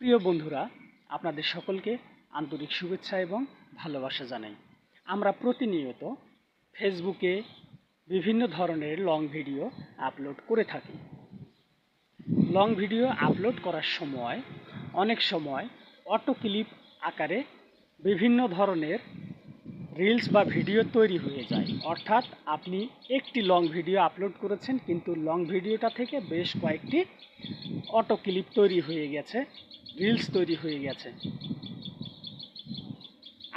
প্রিয় বন্ধুরা, আপনাদের সকলকে আন্তরিক শুভেচ্ছা এবং ভালোবাসা জানাই। আমরা প্রতিনিয়ত ফেসবুকে বিভিন্ন ধরনের লং ভিডিও আপলোড করে থাকি। লং ভিডিও আপলোড করার সময়, অনেক সময় অটো ক্লিপ আকারে বিভিন্ন ধরনের রিলস বা ভিডিও তৈরি হয়ে যায়। অর্থাৎ আপনি একটি লং ভিডিও আপলোড করেছেন, কিন্তু লং ভিডিওটা থেকে বেশ কয়েকটি অটো ক্লিপ তৈরি হয়ে গেছে রিলস তৈরি হয়ে গেছে।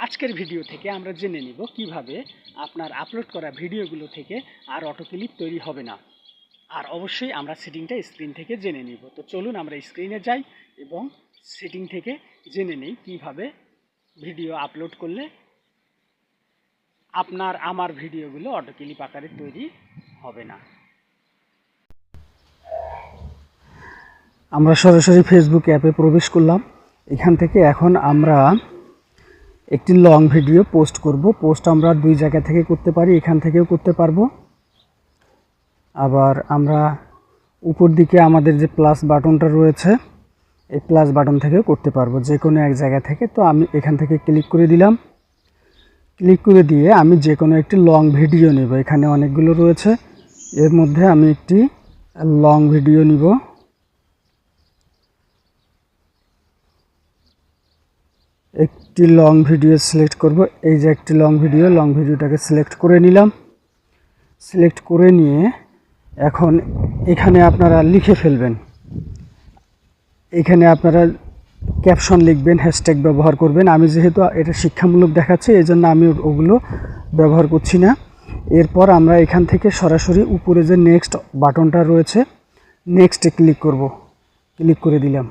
আজকের ভিডিও থেকে আমরা জেনে নিব কীভাবে আপনার আপলোড করা ভিডিওগুলো থেকে আর অটো ক্লিপ তৈরি হবে না। আর অবশ্যই আমরা সেটিংটা স্ক্রিন থেকে জেনে নিব। তো চলুন আমরা স্ক্রিনে যাই এবং সেটিং থেকে জেনে নিই কীভাবে ভিডিও আপলোড করলে আপনার, আমার ভিডিওগুলো অটো ক্লিপ আকারে তৈরি হবে না। আমরা সরাসরি ফেসবুক অ্যাপে প্রবেশ করলাম। এখান থেকে এখন আমরা একটি লং ভিডিও পোস্ট করব। পোস্ট আমরা দুই জায়গা থেকে করতে পারি, এখান থেকেও করতে পারব। আবার আমরা উপর দিকে আমাদের যে প্লাস বাটনটা রয়েছে, এই প্লাস বাটন থেকেও করতে পারব। যে কোনো এক জায়গা থেকে। তো আমি এখান থেকে ক্লিক করে দিলাম। ক্লিক করে দিয়ে আমি যে কোনো একটি লং ভিডিও নেব। এখানে অনেকগুলো রয়েছে। এর মধ্যে আমি একটি লং ভিডিও নিব। একটি লং ভিডিও সিলেক্ট করব। এই যে একটি লং ভিডিও লং ভিডিওটাকে সিলেক্ট করে নিলাম। সিলেক্ট করে নিয়ে এখন এখানে আপনারা লিখে ফেলবেন। এখানে আপনারা ক্যাপশন লিখবেন হ্যাশট্যাগ ব্যবহার করবেন। আমি যেহেতু এটা শিক্ষামূলক দেখাচ্ছি এই জন্য আমি ওগুলো ব্যবহার করছি না। এরপর আমরা এখান থেকে সরাসরি উপরে যে নেক্সট বাটনটা রয়েছে নেক্সটে ক্লিক করব। ক্লিক করে দিলাম।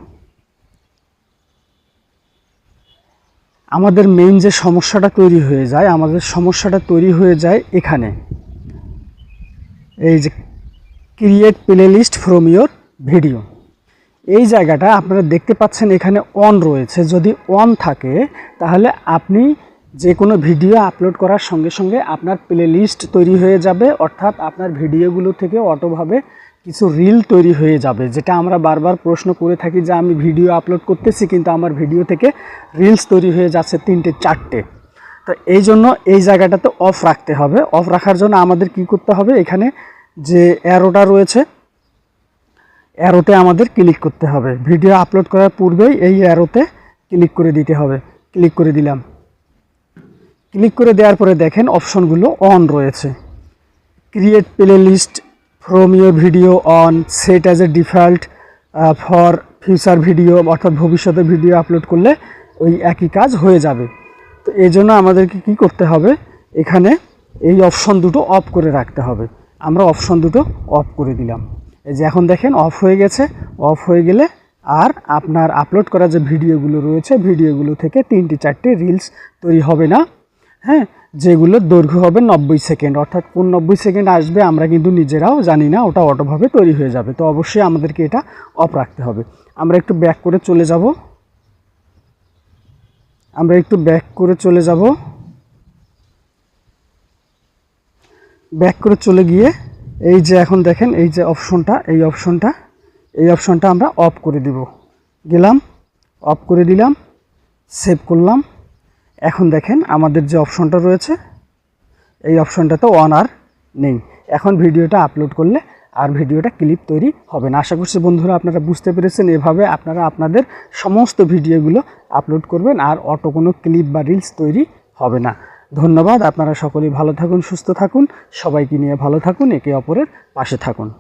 আমাদের মেইন যে সমস্যাটা তৈরি হয়ে যায়, আমাদের সমস্যাটা তৈরি হয়ে যায় এখানে। এই যে create playlist from your video এই জায়গাটা আপনারা দেখতে পাচ্ছেন এখানে অন রয়েছে। যদি অন থাকে, তাহলে আপনি যে কোনো ভিডিও আপলোড করার সঙ্গে সঙ্গে আপনার প্লে লিস্ট তৈরি হয়ে যাবে। অর্থাৎ আপনার ভিডিওগুলো থেকে অটোভাবে কিছু রিল তৈরি হয়ে যাবে, যেটা আমরা বারবার প্রশ্ন করে থাকি যে, আমি ভিডিও আপলোড করতেছি, কিন্তু আমার ভিডিও থেকে রিলস তৈরি হয়ে যাচ্ছে তিনটে, চারটে। তো এই জন্য এই জায়গাটাতে অফ রাখতে হবে। অফ রাখার জন্য আমাদের কি করতে হবে? এখানে যে অ্যারোটা রয়েছে অ্যারোতে আমাদের ক্লিক করতে হবে। ভিডিও আপলোড করার পূর্বেই এই অ্যারোতে ক্লিক করে দিতে হবে। ক্লিক করে দিলাম। ক্লিক করে দেওয়ার পরে দেখেন অপশনগুলো অন রয়েছে। Create playlist from your video on set as a default for future video অর্থাৎ ভবিষ্যতে ভিডিও আপলোড করলে ওই একই কাজ হয়ে যাবে। তো এই জন্য আমাদেরকে কি করতে হবে? এখানে এই অপশন দুটো অফ করে রাখতে হবে। আমরা অপশন দুটো অফ করে দিলাম। এই যে এখন দেখেন অফ হয়ে গেছে। অফ হয়ে গেলে আর আপনার আপলোড করা যে ভিডিওগুলো রয়েছে, ভিডিওগুলো থেকে তিনটি চারটে রিলস তৈরি হবে না। হ্যাঁ যেগুলো দৈর্ঘ্য হবে নব্বই সেকেন্ড। অর্থাৎ কোন নব্বই সেকেন্ড আসবে আমরা কিন্তু নিজেরাও জানি না, ওটা অটোভাবে তৈরি হয়ে যাবে। তো অবশ্যই আমাদেরকে এটা অফ রাখতে হবে। আমরা একটু ব্যাক করে চলে যাব। আমরা একটু ব্যাক করে চলে যাব। ব্যাক করে চলে গিয়ে এই যে এখন দেখেন, এই যে অপশনটা, এই অপশনটা এই অপশনটা আমরা অফ করে দিব। গেলাম অফ করে দিলাম সেভ করলাম। এখন দেখেন, আমাদের যে অপশনটা রয়েছে, এই অপশনটা তো অন আর নেই। এখন ভিডিওটা আপলোড করলে আর ভিডিওটা ক্লিপ তৈরি হবে না। আশা করছি বন্ধুরা আপনারা বুঝতে পেরেছেন, এভাবে আপনারা আপনাদের সমস্ত ভিডিওগুলো আপলোড করবেন আর অটো কোনো ক্লিপ বা রিলস তৈরি হবে না। ধন্যবাদ। আপনারা সকলেই ভালো থাকুন, সুস্থ থাকুন। সবাইকে নিয়ে ভালো থাকুন, একে অপরের পাশে থাকুন।